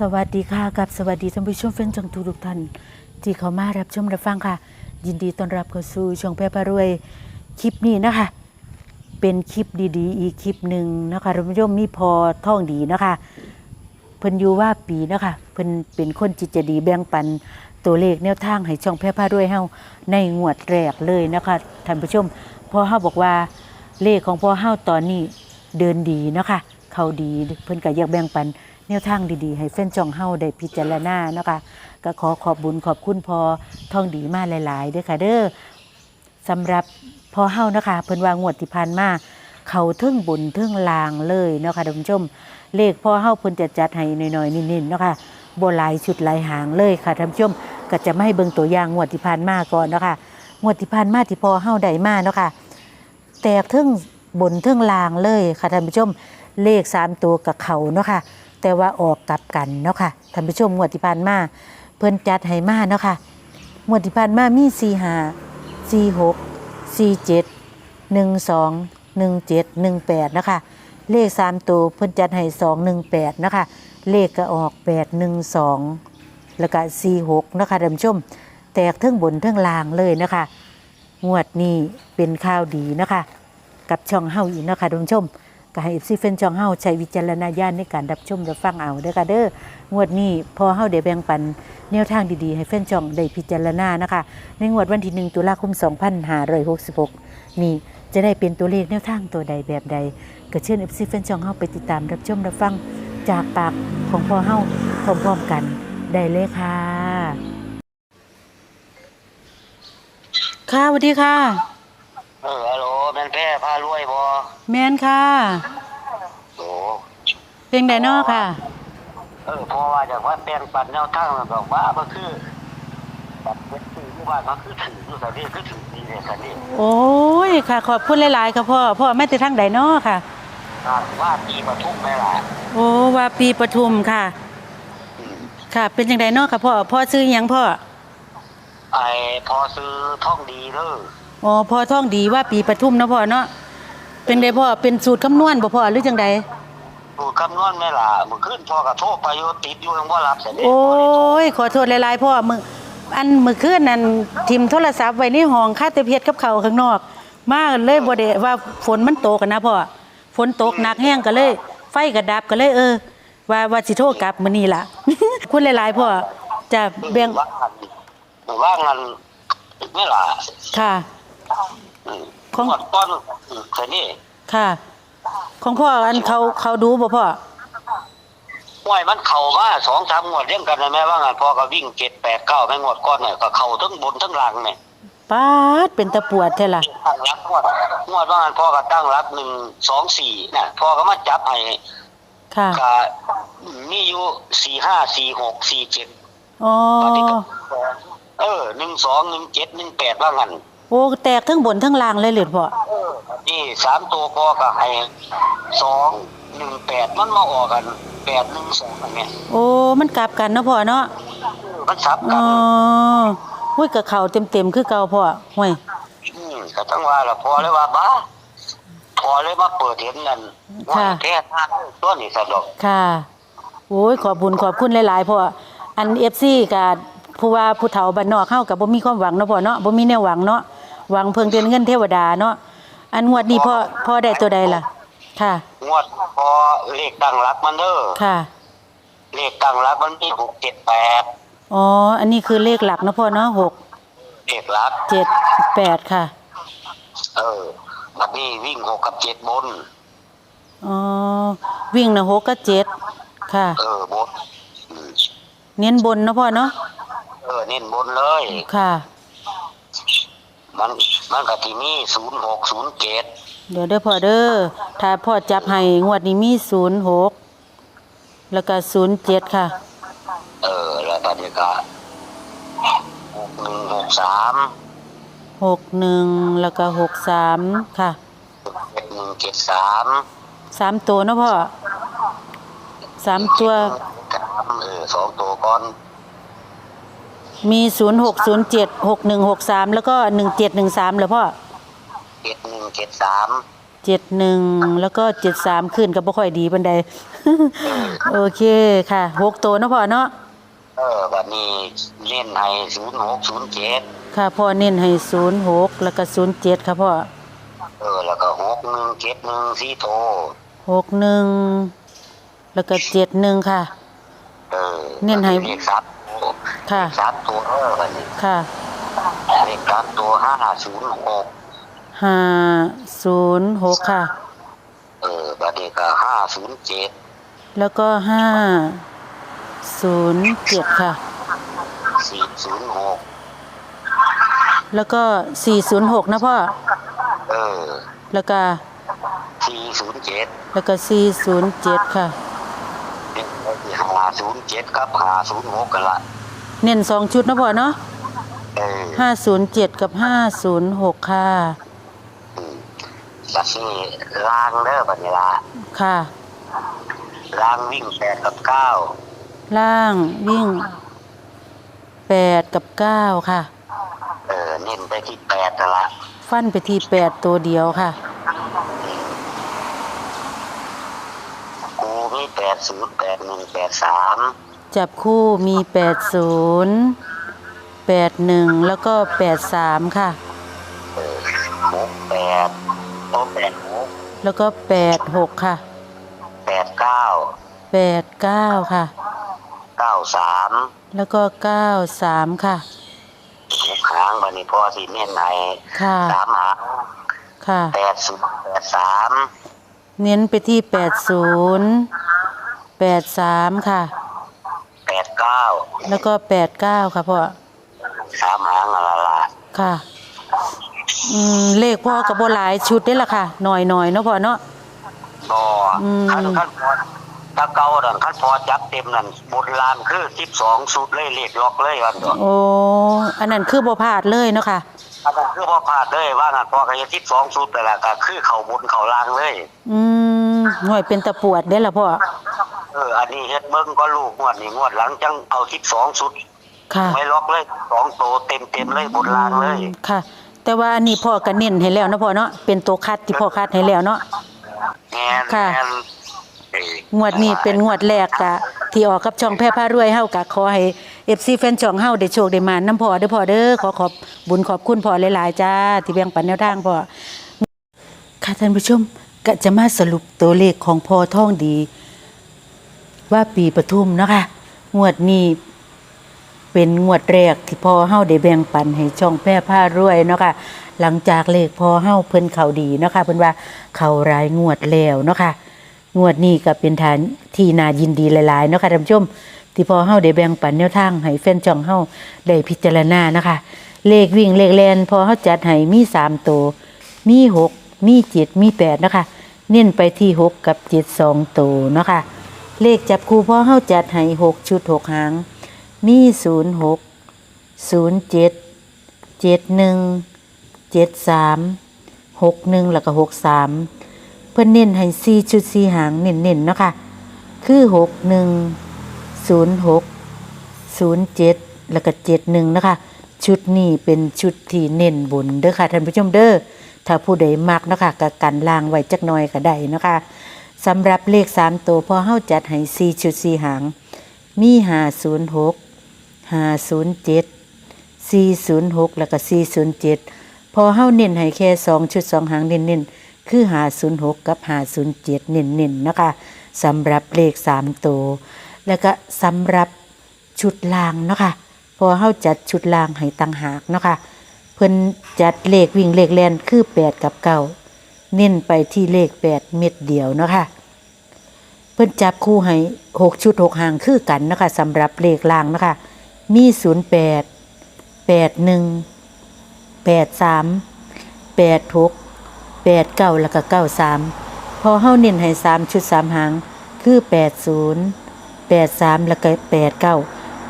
สวัสดีค่ะกับสวัสดีท่านผู้ชมแฟนจังทุกทุกท่านที่เขามารับชมรับฟังค่ะ ยินดีต้อนรับเข้าสู่ช่องแพร่พารวยคลิปนี้นะคะ เป็นคลิปดีๆ อีกคลิปหนึ่งนะคะท่านผู้ชมมีพอท่องดีนะคะเพิ่นอยู่ว่าปีนะคะเพิ่นเป็นคนจิตใจดีแบ่งปันตัวเลขแนวทางให้ช่องแพร่พารวยเฮาในงวดแรกเลยนะคะท่านผู้ชมพอเฮาบอกว่าเลขของพอเฮาตอนนี้เดินดีนะคะเขาดีเพิ่นก็อยากแบ่งปัน แนวทางดีๆ ให้แฟนช่องเฮาได้พิจารณานะคะก็ขอขอบบุญขอบคุณพอท่องดีมากหลายๆด้อค่ะเด้อสำหรับพอเฮานะคะเพิ่นว่างวดที่ผ่านมาเขาทึ่งบุญทึ่งลางเลยเนาะค่ะท่านผู้ชมเลขพอเฮาเพิ่นจะจัดให้หน้อยๆนิ่นๆเนาะค่ะบหลายชุดหลายหางเลยค่ะท่านผู้ชมก็จะไม่ให้เบิ่งตัวอย่างงวดที่ผ่านมาก่อนเนาะค่ะงวดที่ผ่านมาที่พอเฮาได้มาเนาะค่ะแตกทึ่งบนทึ่งลางเลยค่ะท่านผู้ชมเลขสามตัวกับเขาเนาะค่ะ แต่ว่าออกกลับกันเนาะค่ะท่านผู้ชมงวดที่ผ่านมาเพิ่นจัดให้มาเนาะค่ะงวดที่ผ่านมามีสี่ห้าสี่หกสี่เจ็ดหนึ่งสองหนึ่งเจ็ดหนึ่งแปดนะคะเลขสามตัวเพิ่นจัดให้สองหนึ่งแปดนะคะเลขก็ออกแปดหนึ่งสองแล้วก็สี่หกนะคะท่านผู้ชม แตกเทั้งบนเทั้งล่างเลยนะคะ งวดนี้เป็นข่าวดีนะคะ กับช่องเฮาอีกนะคะท่านผู้ชม ก็ให้ซีเฟนช่องเฮาใช้วิจารณญาณในการรับชมรับฟังเอาเด้อค่ะเด้องวดนี้พอเฮาได้แบ่งปันแนวทางดีๆ ให้แฟนช่องได้พิจารณานะคะ ในงวดวันที่ 1 ตุลาคม 2566 นี่จะได้เป็นตัวเลขแนวทางตัวใดแบบใด ก็เชิญ FC แฟนช่องเฮาไปติดตามรับชมรับฟังจากปากของพ่อเฮาพร้อมๆกันได้เลยค่ะ ค่ะสวัสดีค่ะ เออฮัลโหลแม นแพร่พารวยบอแมนค่ะ โอ้เพลงไดนอค่ะ เออพอว่าจากว่าแปลงปันแนวทางมันบอกว่ามันคือแบบเป็นสื่อที่ว่ามันคือถืออยู่สันนี่คือถือดีเลยสันนี่โอ้ยค่ะ ขอบคุณหลาย ๆ ค่ะพ่อ พ่อแม่ติดทางไดนอค่ะว่าปีปทุมไหมล่ะโอ้ว่าปีปทุมค่ะ อืมค่ะ เป็นจังไดนอค่ะพ่อ พ่อซื้อหยังพ่อ ไอพอซื้อท่องดีเด้อ อ๋อพ่อท่องดีว่าปีปทุมเนาะพ่อเนาะเป็นไดพ่อเป็นสูตรคำนวณบ่พ่อหรือจังไดดูคำนวณไหมล่ะมือขึ้นพอกระโทษไปโยติดอยู่ยังว่ารับสันนี่โอ้ยขอโทษหลายๆพ่อมืออันมือคืนนั่นทิมโทรศัพท์ไว้ในห้องค่าแต่เพชรกับเขาวข้างนอก มาเลยบ่ได้ว่าฝนมันตกกันนะพ่อฝนตกหนักแห้งก็เลย ไฟก็ดับก็เลยเออ ว่าว่าสิโทรกลับมื้อนี้ล่ะ คุณหลายๆพ่อจะแบ่งว่างันว่างันไม่ล่ะค่ะอืม ของงวดก้อนอืมสันนี่ค่ะ ของพ่ออันเขาเขาดูบ่พ่อห้วยมันเข่ามาสองสามงวดเรียงกันนะแม่ว่างันพอก็วิ่งเจ็ดแปดเก้าแม่งวดก้อนเนี่ยก็เข่าทั้งบนทั้งหลังเนี่ยปาดเป็นตะปวดแท้ล่ะตั้งรับงวดงวดว่างันพ่อก็ตั้งรับหนึ่งสองสี่นะพ่อก็มาจับให้ค่ะก็มีอยู่สี่ห้าสี่หกสี่เจ็ดอ๋อตอนนี้ก็เออหนึ่งสองหนึ่งเจ็ดหนึ่งแปดว่างันโอ้แตกทั้งบนทั้งล่างเลยเหรือพ่อนี่สามตัวพ่อก็ให้สองหนึ่งแปดมันมาออกกันแปดหนึ่งสองอันเนี้ยโอ้มันกลับกันเนาะพ่อเนาะมันซับอ๋กัอนหุ้ยกับเขาเต็มๆคือเก่าพ่อห่วยอืมก็ต้องว่าละพอเลยว่าบ้าพอเลยมาเปิดเห็นนั่นว่าแท้ท่าตัวนี้สะดอกค่ะโอ้ยขอบบุญขอบคุณหลายๆพ่ออัน FC กับผู้ว่าผู้เฒ่าบ้านนอกเฮากับบ่มีความหวังเนาะพ่อเนาะบ่มีแนวหวังเนาะ หวังเพิ่งเป็นเงินเทวดาเนาะอันงวดนี้พ่อพ่อได้ตัวใดล่ะ ค่ะ งวดพอเลขตั้งรักมันเด้อค่ะ เลขตั้งรักมันมีหกเจ็ดแปดอ๋อ อันนี้คือเลขหลักเนาะพ่อเนาะหกเลขรักเจ็ดแปดค่ะ เออบัดนี้วิ่งหกกับเจ็ดบนอ๋อวิ่งนะหกกับเจ็ดค่ะ เออบนอืมเน้นบนเนาะพ่อเนาะเออเน้นบนเลยค่ะ มันมันกับที่นี่ศูนย์หกศูนย์เจ็ดเดี๋ยวเด้อพ่อเด้อถ้าพ่อจับให้งวดนี้มีศูนย์หกแล้วก็ศูนย์เจ็ดค่ะ เออ แล้วตอนนี้ก็หกหนึ่งหกสามหกหนึ่งแล้วก็หกสามค่ะเจ็ดหนึ่งเจ็ดสามสามตัวเนาะพ่อสามตัวเออสองตัวก่อน มีศูนย์หกศูนย์เจ็ดหกหนึ่งหกสามแล้วก็หนึ่งเจ็ดหนึ่งสามเหรอพ่อ เจ็ดหนึ่งเจ็ดสามอเจ็ดหนึ่งแล้วก็เจ็ดสามขึ้นก็บ่ค่อยดีบันไดโอเคค่ะหกตัวเนาะพ่อเนาะ เออบัดนี้เล่นให้ศูนย์หกศูนย์เจ็ดค่ะพ่อเน้นให้ศูนย์หกแล้วก็ศูนย์เจ็ดค่ะพ่อ เออแล้วก็หกหนึ่งเจ็ดหนึ่งสี่โตหกหนึ่งแล้วก็เจ็ดหนึ่งค่ะ เออเน้นให้ เลขสามตัว ค่ะ สามตัวเออบัดนี้ค่ะเลขสามตัวห้าศูนย์หกห้าศูนย์หกค่ะ เออบัดนี้ก็ห้าศูนย์เจ็ดแล้วก็ห้าศูนย์เจ็ดค่ะสี่ศูนย์หกแล้วก็สี่ศูนย์หกนะพ่อ เออ แล้วก็สี่ศูนย์เจ็ดแล้วก็สี่ศูนย์เจ็ดค่ะห้าศูนย์เจ็ดกับห้าศูนย์หกกันละ เน้นสองชุดนะพ่อเนาะเออห้าศูนย์เจ็ดกับห้าศูนย์หกค่ะอืมบัดนี้ล่างเด้อบัดนี้ละค่ะล่างวิ่งแปดกับเก้าล่างวิ่งแปดกับเก้าค่ะ เออเน้นไปที่แปดนั่นละฟันไปที่แปดตัวเดียวค่ะ กูมีแปดศูนย์แปดหนึ่งแปดสาม จับคู่มีแปดศูนย์แปดหนึ่งแล้วก็แปดสามค่ะเออหกแปดโอ้แปดหกแล้วก็แปดหกค่ะ แปดเก้าแปดเก้าค่ะ เก้าสามแล้วก็เก้าสามค่ะ หกหางบัดนี้พ่อสิเน้นให้ค่ะ สามหางค่ะ แปดศูนย์แปดสามเน้นไปที่แปดศูนย์แปดสามค่ะแปด เก้าแล้วก็แปดเก้าค่ะพ่อสามหางอะไรละค่ะ อืมเลขพ่อกับโบหลายชุดได้ละค่ะ หน่อยหน่อยๆเนาะพ่อเนาะก็อืม ขั้นขั้นพอถ้าเก่าดันขั้นพอจับเต็มนั่นบนลานคือสิบสองสุดเลยเลขล็อกเลยวันตัวโอ้อันนั้นคือบ่พลาดเลยเนาะค่ะ อันนั้นคือพ่อพลาดเลยว่างันพอก็จะสิบสองสุดแต่ละก็คือเขาบนเขาลางเลย อืมหน่วยเป็นตะปวดได้ละพ่อ เออ อันนี้เฮ็ดเบิ้งก็ลูกงวดนี้งวดหลังจังเอาสิบสองสุด ค่ะไม่ล็อกเลยสองโตเต็มเต็มๆเลยบนลางเลย ค่ะ แต่ว่าอันนี้พ่อก็เน้นให้แล้วเนาะพ่อเนาะเป็นตัวคัดที่พ่อคัดให้แล้วเนาะ แงนค่ะ แงนเอ้ยงวดนี้เป็นงวดแรกกะที่ออกกับช่องแพร่พารวยเฮากะขอให้ FC แฟนช่องเฮาได้โชคได้มาน้ำพ่อเด้อพ่อเด้อขอขอบบุญขอบคุณพ่อหลายๆจ้าที่แบ่งปันแนวทางพ่อ ค่ะท่านผู้ชมก็จะมาสรุปตัวเลขของพ่อท่องดี ว่าปีปทุมนะคะงวดนี้เป็นงวดแรกที่พ่อเฮาได้แบ่งปันให้ช่องแพร่พารวยเนาะค่ะหลังจากเลขพ่อเฮาเพิ่นเข้าดีเนาะค่ะเพิ่นว่าเข้ารายงวดแล้วเนาะค่ะงวดนี้ก็เป็นฐานที่นายินดีหลายๆเนาะค่ะท่านผู้ชมที่พอเฮาได้แบ่งปันแนวทางให้แฟนจ่องเฮาได้พิจารณานะคะ เลขวิ่งเลขแลนพอเฮาจัดให้มี3ตัวมี6มี7มี8นะคะ เน้นไปที่6กับ7 2ตัวนะคะ เลขจับคู่พอเฮาจัดให้6ชุด6หาง มี06 07 71 73 61แล้วก็63เพื่อนเน้นให้สี่ชุดสี่หางเน้นๆเนาะค่ะ คือหกหนึ่งศูนย์หกศูนย์เจ็ดแล้วก็เจ็ดหนึ่งนะคะ ชุดนี้เป็นชุดที่เน้นบนเด้อค่ะท่านผู้ชมเด้อถ้าผู้ใดมักเนาะคะก็กันล่างไว้จักหน่อยก็ได้เนาะคะ สำหรับเลขสามตัวพอเฮาจัดให้สี่ชุดสี่หาง มีห้าศูนย์หกห้าศูนย์เจ็ด406แล้วก็407พอเฮาเน้นให้แค่2ชุด2หางเน้นๆคือ506กับ507เน้นๆนะคะสำหรับเลข3ตัวแล้วก็สำหรับชุดลางเนาะคะพอเฮาจัดชุดลางให้ต่างหากเนาะคะเพิ่นจัดเลขวิ่งเลขแลนคือ8กับ9เน้นไปที่เลข8เม็ดเดียวเนาะคะ เพิ่นจับคู่ให้6ชุด6หางคือกันนะคะสำหรับเลขลางนะคะ มี08แปดแปดหนึ่งแปดสามแปดหกแปดเก้าแล้วก็เก้าสามพอเฮาเน้นให้สามชุดสามหางคือแปดศูนย์แปดสามแล้วก็แปดเก้า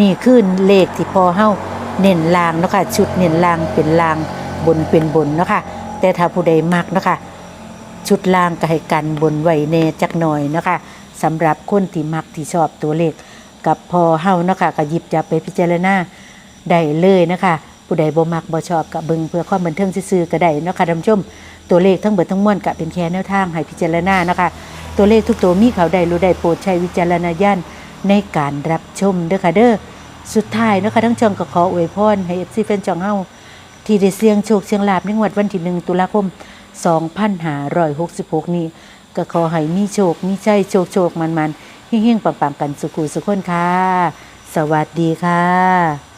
นี่คือเลขที่พอเฮาเน้นลางเนาะค่ะชุดเน้นลางเป็นลางบนเป็นบนเนาะค่ะแต่ถ้าผู้ใดมักเนาะค่ะชุดล่างก็ให้กันบนไว้แน่จักหน่อยนะคะ สำหรับคนที่มักที่ชอบตัวเลข กับพอเฮานะคะก็หยิบจับไปพิจารณาได้เลยนะคะ ผู้ใดบ่มักบ่ชอบก็เบิงเพื่อความบันเทิงซื่อๆก็ได้นะคะท่านผู้ชมตัวเลขทั้งเบิดทั้งมวลก็เป็นแค่แนวทางให้พิจารณานะคะ ตัวเลขทุกตัวมีเขาใดรู้ใดโปรดใช้วิจารณญาณในการรับชมเด้อค่ะเด้อสุดท้ายนะคะทั้งช่องก็ขออวยพรให้ FC แฟนช่องเฮาที่ได้เสี่ยงโชคเสี่ยงลาบในงวดวันที่1ตุลาคม 2566 นี้ ก็ขอให้มีโชค มีใจโชคโชคมันมันเฮงๆปังๆกันสุขุสุขคนค่ะ สวัสดีค่ะ